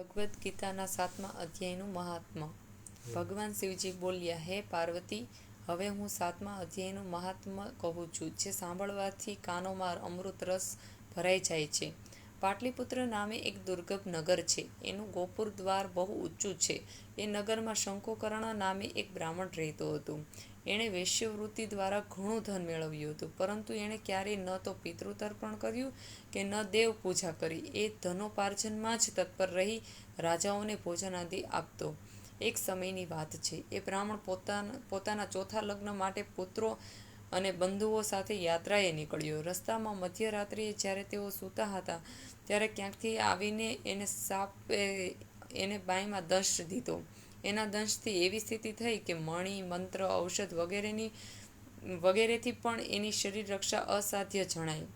ભગવદ્ ગીતાના સાતમા અધ્યાયનું મહાત્મ્ય. ભગવાન શિવજી બોલ્યા, હે પાર્વતી, હવે હું સાતમા અધ્યાયનું મહાત્મ્ય કહું છું, જે સાંભળવાથી કાનોમાં અમૃત રસ ભરાઈ જાય છે. પાટલીપુત્ર નામે એક દુર્ગમ નગર છે. એનું ગોપુર દ્વાર બહુ ઊંચું છે. એ નગરમાં શંકુકર્ણ નામે એક બ્રાહ્મણ રહેતો હતો. એણે વૈશ્યવૃત્તિ દ્વારા ઘણું ધન મેળવ્યું હતું, પરંતુ એણે ક્યારેય ન તો પિતૃતર્પણ કર્યું કે ન દેવ પૂજા કરી. એ ધનોપાર્જનમાં જ તત્પર રહી રાજાઓને ભોજન આદિ આપતો. એક સમયની વાત છે. એ બ્રાહ્મણ પોતાના પોતાના ચોથા લગ્ન માટે પુત્રો અને બંધુઓ સાથે યાત્રાએ નીકળ્યો. રસ્તામાં મધ્યરાત્રિએ જ્યારે તેઓ સૂતા હતા, ત્યારે ક્યાંકથી આવીને એને સાપે એને બાંયમાં દંશ દીધો. એના દંશથી એવી સ્થિતિ થઈ કે મણી, મંત્ર, ઔષધ વગેરેની, વગેરેથી પણ એની શરીર રક્ષા અસાધ્ય જણાઈ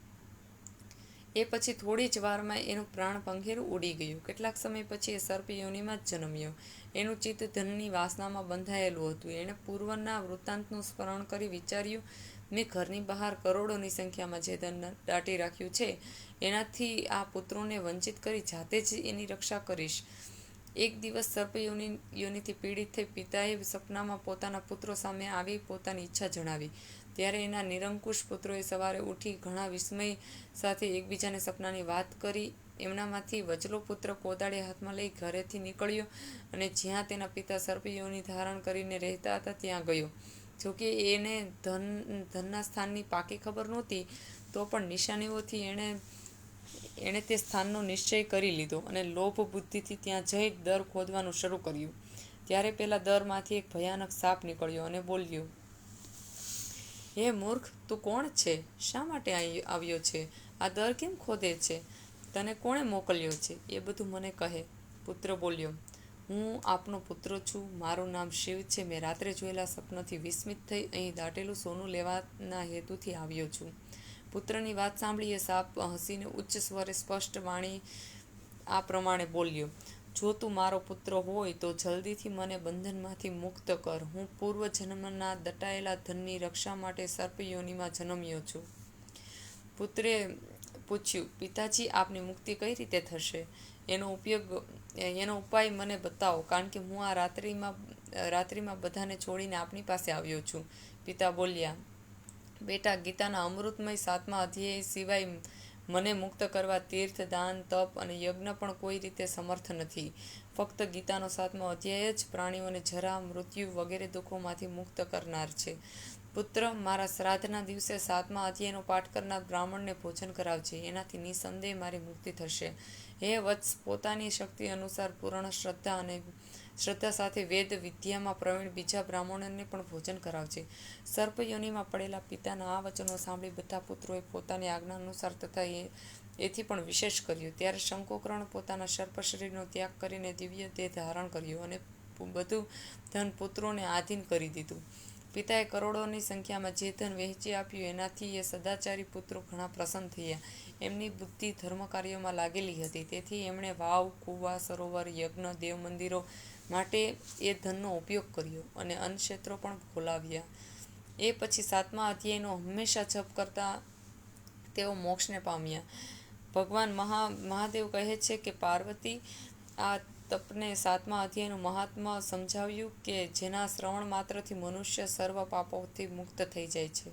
એ પછી થોડી જ વારમાં એનું પ્રાણ પંખેરું ઉડી ગયું. કેટલાક સમય પછી એ સર્પ યોનિમાં જ જન્મ્યો. એનું ચિત્ત ધનની વાસનામાં બંધાયેલું હતું. એણે પૂર્વના વૃત્તાંતનું સ્મરણ કરી વિચાર્યું, મેં ઘરની બહાર કરોડોની સંખ્યામાં જે ધન દાટી રાખ્યું છે, એનાથી આ પુત્રોને વંચિત કરી જાતે જ એની રક્ષા કરીશ. એક દિવસ સર્પ યોની, યોનિથી પીડિત થઈ પિતાએ સપનામાં પોતાના પુત્રો સામે આવી પોતાની ઈચ્છા જણાવી. ત્યારે એના નિરંકુશ પુત્રોએ સવારે ઉઠી ઘણા વિસ્મય સાથે એકબીજાને સપનાની વાત કરી. એમનામાંથી વચલો પુત્ર કોદાળી હાથમાં લઈ ઘરેથી નીકળ્યો અને જ્યાં તેના પિતા સર્પયોની ધારણ કરીને રહેતા હતા ત્યાં ગયો. જોકે એને ધન, ધનના સ્થાનની પાકી ખબર નહોતી, તો પણ નિશાનીઓથી એણે એણે તે સ્થાનનો નિશ્ચય કરી લીધો અને લોભ બુદ્ધિથી ત્યાં જઈ દર ખોદવાનું શરૂ કર્યું. ત્યારે પેલા દરમાંથી એક ભયાનક સાપ નીકળ્યો અને બોલ્યો, હે મૂર્ખ, તું કોણ છે? શા માટે આવ્યો છે? આ દર કેમ ખોદે છે? તને કોણે મોકલ્યો છે? એ બધું મને કહે. પુત્ર બોલ્યો, હું આપનો પુત્ર છું. મારું નામ શિવ છે. મેં રાત્રે જોયેલા સપનથી વિસ્મિત થઈ અહીં દાટેલું સોનું લેવાના હેતુથી આવ્યો છું. પુત્રની વાત સાંભળીએ સાપ હસીને ઉચ્ચ સ્વરે સ્પષ્ટ વાણી આ પ્રમાણે બોલ્યો, જો તું મારો પુત્ર હોય તો જલ્દીથી મને બંધનમાંથી મુક્ત કર. હું પૂર્વ જન્મના દટાયેલા ધનની રક્ષા માટે સર્પયોનીમાં જન્મ્યો છું. પુત્રે પૂછ્યું, પિતાજી, આપની મુક્તિ કઈ રીતે થશે? એનો ઉપયોગ એનો ઉપાય મને બતાવો, કારણ કે હું આ રાત્રિમાં રાત્રિમાં બધાને છોડીને આપની પાસે આવ્યો છું. પિતા બોલ્યા બેટા ગીતાના અમૃતમય સાતમા અધ્યાય સિવાય મને મુક્ત કરવા તીર્થ, દાન, તપ અને યજ્ઞ પણ કોઈ રીતે સમર્થ નથી. ફક્ત ગીતાનો સાતમો અધ્યાય જ પ્રાણીઓને જરા, મૃત્યુ વગેરે દુઃખોમાંથી મુક્ત કરનાર છે. પુત્ર મારા શ્રાદ્ધના દિવસે સાતમા અધ્યાયનો પાઠ કરનાર બ્રાહ્મણને ભોજન કરાવજે, એનાથી નિસંદેહ મારી મુક્તિ થશે. હે વત્સ, પોતાની શક્તિ અનુસાર પૂર્ણ શ્રદ્ધા અને શ્રદ્ધા સાથે વેદ વિદ્યામાં પ્રવીણ બીજા બ્રાહ્મણોને પણ ભોજન કરાવજે. સર્પયોનીમાં પડેલા પિતાના આ વચનો સાંભળી બધા પુત્રોએ પોતાની આજ્ઞા અનુસાર તથા એ, એથી પણ વિશેષ કર્યું. ત્યારે શંકોકર્ણ પોતાના સર્પ શરીરનો ત્યાગ કરીને દિવ્ય દેહ ધારણ કર્યો અને બધું ધન પુત્રોને આધીન કરી દીધું. પિતાએ કરોડોની સંખ્યામાં જે ધન વહેંચી આપ્યું, એનાથી એ સદાચારી પુત્રો ઘણા પ્રસન્ન થયા. એમની બુદ્ધિ ધર્મ કાર્યોમાં લાગેલી હતી. તેથી એમણે વાવ, કુવા, સરોવર, યજ્ઞ દેવ મંદિરો માટે એ ધનનો ઉપયોગ કર્યો અને અન્નક્ષેત્રો પણ ખોલાવ્યા. એ પછી સાતમા અધ્યાયનો હંમેશા જપ કરતા તેઓ મોક્ષને પામ્યા. ભગવાન મહા, મહાદેવ કહે છે કે, પાર્વતી આ તપને સાતમા અધ્યાયનું મહાત્મા સમજાવ્યું કે જેના શ્રવણ માત્રથી મનુષ્ય સર્વ પાપોથી મુક્ત થઈ જાય છે.